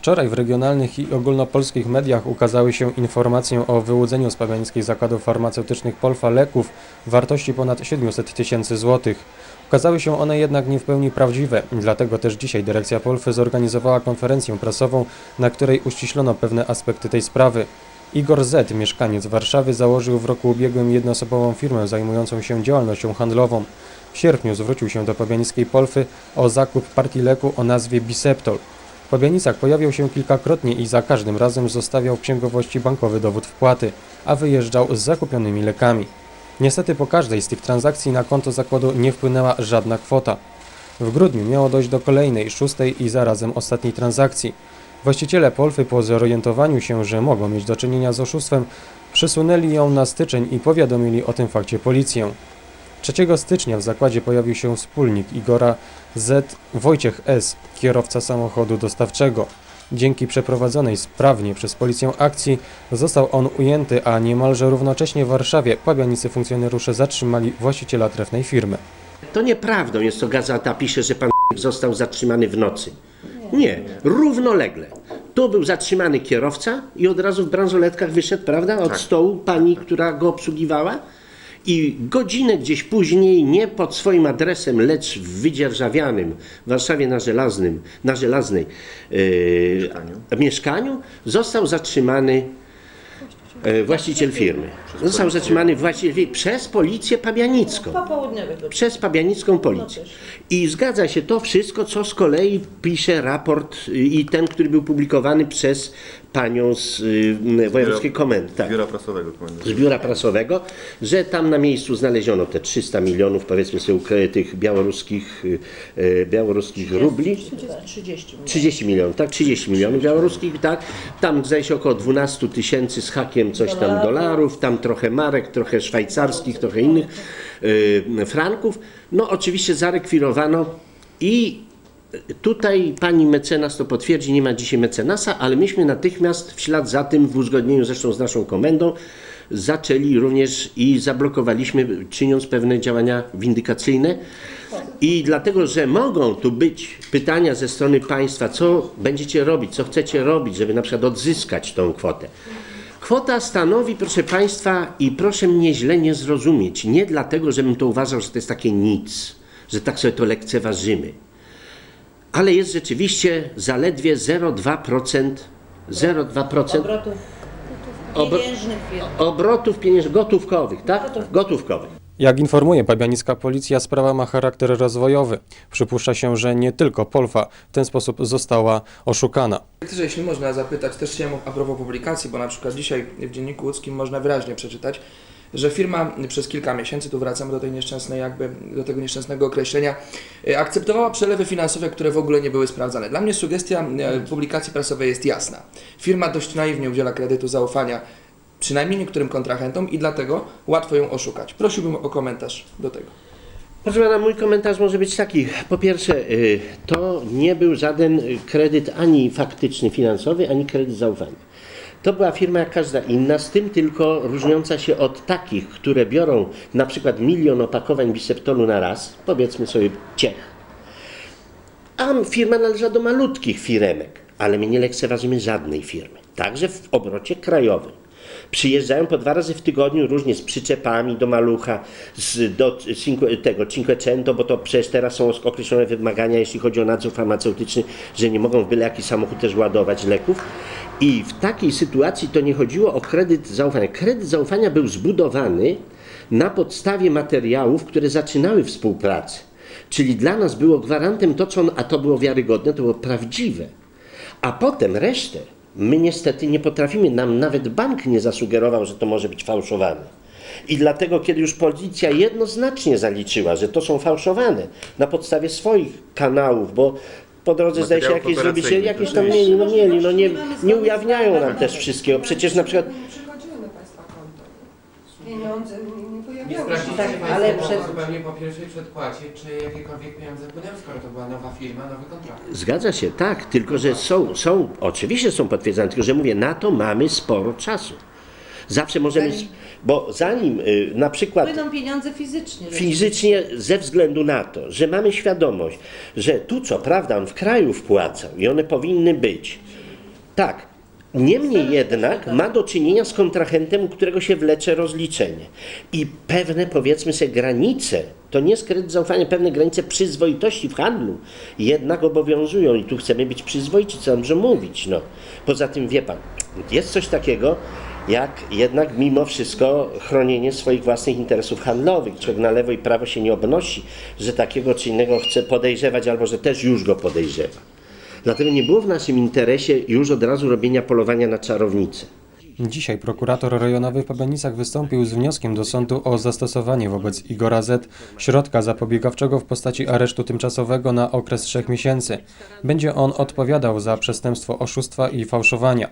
Wczoraj w regionalnych i ogólnopolskich mediach ukazały się informacje o wyłudzeniu z pabiańskich zakładów farmaceutycznych Polfa leków wartości ponad 700 tysięcy złotych. Okazały się one jednak nie w pełni prawdziwe, dlatego też dzisiaj dyrekcja Polfy zorganizowała konferencję prasową, na której uściślono pewne aspekty tej sprawy. Igor Z., mieszkaniec Warszawy, założył w roku ubiegłym jednoosobową firmę zajmującą się działalnością handlową. W sierpniu zwrócił się do pobiańskiej Polfy o zakup partii leku o nazwie Biseptol. W Pabianicach pojawiał się kilkakrotnie i za każdym razem zostawiał w księgowości bankowy dowód wpłaty, a wyjeżdżał z zakupionymi lekami. Niestety po każdej z tych transakcji na konto zakładu nie wpłynęła żadna kwota. W grudniu miało dojść do kolejnej, szóstej i zarazem ostatniej transakcji. Właściciele Polfy po zorientowaniu się, że mogą mieć do czynienia z oszustwem, przesunęli ją na styczeń i powiadomili o tym fakcie policję. 3 stycznia w zakładzie pojawił się wspólnik Igora Z. Wojciech S., kierowca samochodu dostawczego. Dzięki przeprowadzonej sprawnie przez policję akcji został on ujęty, a niemalże równocześnie w Warszawie pabianicy funkcjonariusze zatrzymali właściciela trefnej firmy. To nieprawdą jest, co gazeta pisze, że pan został zatrzymany w nocy. Nie, równolegle. Tu był zatrzymany kierowca i od razu w bransoletkach wyszedł, prawda, od stołu pani, która go obsługiwała. I godzinę gdzieś później, nie pod swoim adresem, lecz w wydzierżawianym w Warszawie na Żelaznym, na Żelaznej e, mieszkaniu, został zatrzymany e, właściciel firmy. Został zatrzymany właściciel firmy przez policję pabianicką. Przez pabianicką policję. I zgadza się to wszystko, co z kolei pisze raport i ten, który był publikowany przez panią z y, wojewódzkiej komendy. Tak. Biura prasowego komendy. Z biura prasowego, że tam na miejscu znaleziono te 300 milionów, powiedzmy sobie, tych białoruskich, y, y, białoruskich rubli. 30 minut. 30 milionów, tak? 30 milionów białoruskich, tak? Tam zdaje się około 12 tysięcy z hakiem coś tam dolarów, tam trochę marek, trochę szwajcarskich, trochę innych y, franków. No oczywiście zarekwirowano i tutaj pani mecenas to potwierdzi, nie ma dzisiaj mecenasa, ale myśmy natychmiast w ślad za tym, w uzgodnieniu zresztą z naszą komendą, zaczęli również i zablokowaliśmy, czyniąc pewne działania windykacyjne. I dlatego, że mogą tu być pytania ze strony państwa, co będziecie robić, co chcecie robić, żeby na przykład odzyskać tą kwotę. Kwota stanowi, proszę Państwa, i proszę mnie źle nie zrozumieć, nie dlatego, żebym to uważał, że to jest takie nic, że tak sobie to lekceważymy, ale jest rzeczywiście zaledwie 0,2%, 0,2% Obrotów Obro- pieniężnych obrotów pieniężnych gotówkowych, tak? Gotówkowych. Jak informuje pabianicka policja, sprawa ma charakter rozwojowy. Przypuszcza się, że nie tylko Polfa w ten sposób została oszukana. Dyrektorze, jeśli można zapytać, też chciałem a propos publikacji, bo na przykład dzisiaj w Dzienniku Łódzkim można wyraźnie przeczytać, że firma przez kilka miesięcy, tu wracamy do tej nieszczęsnej jakby, do tego nieszczęsnego określenia, e, akceptowała przelewy finansowe, które w ogóle nie były sprawdzane. Dla mnie sugestia e, publikacji prasowej jest jasna. Firma dość naiwnie udziela kredytu zaufania przynajmniej niektórym kontrahentom i dlatego łatwo ją oszukać. Prosiłbym o komentarz do tego. Proszę pana, mój komentarz może być taki. Po pierwsze, y, to nie był żaden kredyt ani faktyczny finansowy, ani kredyt zaufania. To była firma jak każda inna, z tym tylko różniąca się od takich, które biorą na przykład milion opakowań biseptolu na raz, powiedzmy sobie Ciech. A firma należała do malutkich firemek, ale my nie lekceważymy żadnej firmy, także w obrocie krajowym. Przyjeżdżają po dwa razy w tygodniu różnie z przyczepami do malucha, z, do cinque, tego Cinquecento, bo to przecież teraz są określone wymagania, jeśli chodzi o nadzór farmaceutyczny, że nie mogą w byle jaki samochód też ładować leków. I w takiej sytuacji to nie chodziło o kredyt zaufania. Kredyt zaufania był zbudowany na podstawie materiałów, które zaczynały współpracę. Czyli dla nas było gwarantem to, co on, a to było wiarygodne, to było prawdziwe. A potem resztę my niestety nie potrafimy, nam nawet bank nie zasugerował, że to może być fałszowane. I dlatego, kiedy już policja jednoznacznie zaliczyła, że to są fałszowane na podstawie swoich kanałów, bo po drodze zdaje się jakieś zrobić, jakieś tam mieli, no mieli, no nie, nie ujawniają nam też wszystkiego. Przecież na przykład Nie przychodziły na Państwa konto. Pieniądze nie nie pojawiały się. Sprawdzicie Tak, Państwo ale po- przez- zupełnie po pierwszej przedpłacie, czy jakiekolwiek pieniądze płynęły, skoro to była nowa firma, nowy kontrakt. Zgadza się, tak, tylko że są, są, oczywiście są potwierdzane, tylko że mówię, na to mamy sporo czasu. Zawsze możemy, Zanim- bo zanim y, na przykład Płyną pieniądze fizycznie. fizycznie ze względu na to, że mamy świadomość, że tu co prawda on w kraju wpłacał i one powinny być Tak. Niemniej jednak ma do czynienia z kontrahentem, u którego się wlecze rozliczenie. I pewne, powiedzmy sobie, granice, to nie jest kredyt zaufania, pewne granice przyzwoitości w handlu jednak obowiązują i tu chcemy być przyzwoici, co dobrze mówić. No. Poza tym, wie pan, jest coś takiego, jak jednak mimo wszystko chronienie swoich własnych interesów handlowych. Człowiek na lewo i prawo się nie obnosi, że takiego czy innego chce podejrzewać, albo że też już go podejrzewa. Dlatego nie było w naszym interesie już od razu robienia polowania na czarownicę. Dzisiaj prokurator rejonowy w Pabianicach wystąpił z wnioskiem do sądu o zastosowanie wobec Igora Z środka zapobiegawczego w postaci aresztu tymczasowego na okres trzech miesięcy. Będzie on odpowiadał za przestępstwo oszustwa i fałszowania.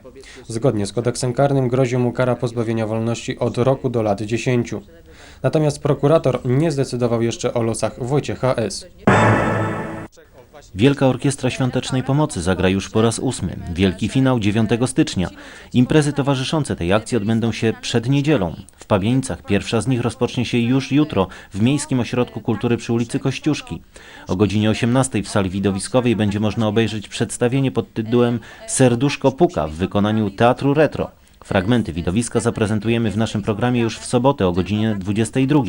Zgodnie z kodeksem karnym grozi mu kara pozbawienia wolności od roku do lat 10. Natomiast prokurator nie zdecydował jeszcze o losach Wojciecha S. Wielka Orkiestra Świątecznej Pomocy zagra już po raz ósmy. Wielki finał 9 stycznia. Imprezy towarzyszące tej akcji odbędą się przed niedzielą. W Pabieńcach pierwsza z nich rozpocznie się już jutro w Miejskim Ośrodku Kultury przy ulicy Kościuszki. O godzinie 18 w sali widowiskowej będzie można obejrzeć przedstawienie pod tytułem Serduszko Puka w wykonaniu Teatru Retro. Fragmenty widowiska zaprezentujemy w naszym programie już w sobotę o godzinie 22.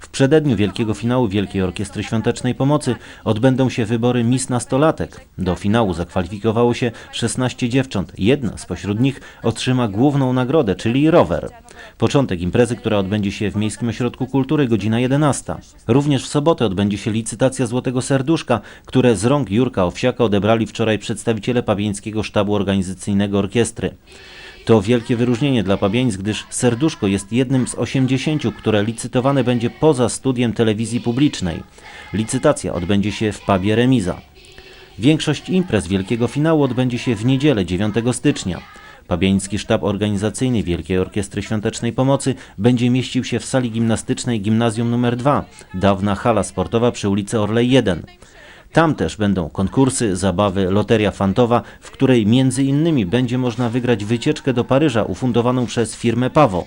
W przededniu wielkiego finału Wielkiej Orkiestry Świątecznej Pomocy odbędą się wybory Miss Nastolatek. Do finału zakwalifikowało się 16 dziewcząt. Jedna spośród nich otrzyma główną nagrodę, czyli rower. Początek imprezy, która odbędzie się w Miejskim Ośrodku Kultury, godzina 11. Również w sobotę odbędzie się licytacja Złotego Serduszka, które z rąk Jurka Owsiaka odebrali wczoraj przedstawiciele Pawieńskiego Sztabu Organizacyjnego Orkiestry. To wielkie wyróżnienie dla Pabianic, gdyż Serduszko jest jednym z 80, które licytowane będzie poza studiem telewizji publicznej. Licytacja odbędzie się w pubie Remiza. Większość imprez wielkiego finału odbędzie się w niedzielę 9 stycznia. Pabiański Sztab Organizacyjny Wielkiej Orkiestry Świątecznej Pomocy będzie mieścił się w sali gimnastycznej Gimnazjum nr 2, dawna hala sportowa przy ulicy Orlej 1. Tam też będą konkursy, zabawy, loteria fantowa, w której między innymi będzie można wygrać wycieczkę do Paryża ufundowaną przez firmę Pawo.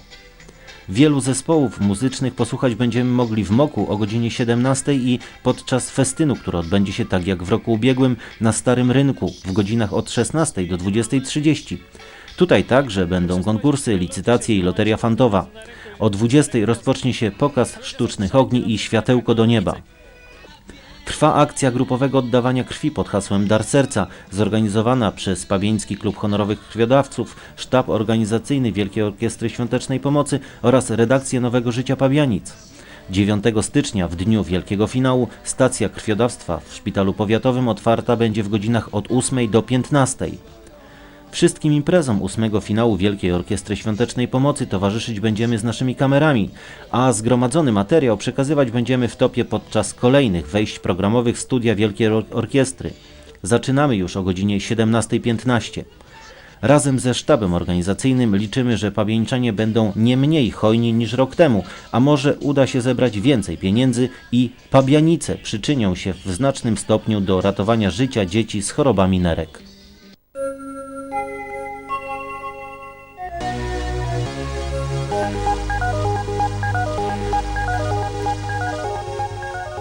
Wielu zespołów muzycznych posłuchać będziemy mogli w Moku o godzinie 17 i podczas festynu, który odbędzie się tak jak w roku ubiegłym na Starym Rynku w godzinach od 16 do 20.30. Tutaj także będą konkursy, licytacje i loteria fantowa. O 20 rozpocznie się pokaz sztucznych ogni i światełko do nieba. Trwa akcja grupowego oddawania krwi pod hasłem Dar Serca, zorganizowana przez Pabieński Klub Honorowych Krwiodawców, Sztab Organizacyjny Wielkiej Orkiestry Świątecznej Pomocy oraz redakcję Nowego Życia Pabianic. 9 stycznia, w dniu wielkiego finału, stacja krwiodawstwa w Szpitalu Powiatowym otwarta będzie w godzinach od 8 do 15. Wszystkim imprezom ósmego finału Wielkiej Orkiestry Świątecznej Pomocy towarzyszyć będziemy z naszymi kamerami, a zgromadzony materiał przekazywać będziemy w topie podczas kolejnych wejść programowych studia Wielkiej Or- Orkiestry. Zaczynamy już o godzinie 17.15. Razem ze sztabem organizacyjnym liczymy, że pabieńczanie będą nie mniej hojni niż rok temu, a może uda się zebrać więcej pieniędzy i pabianice przyczynią się w znacznym stopniu do ratowania życia dzieci z chorobami nerek.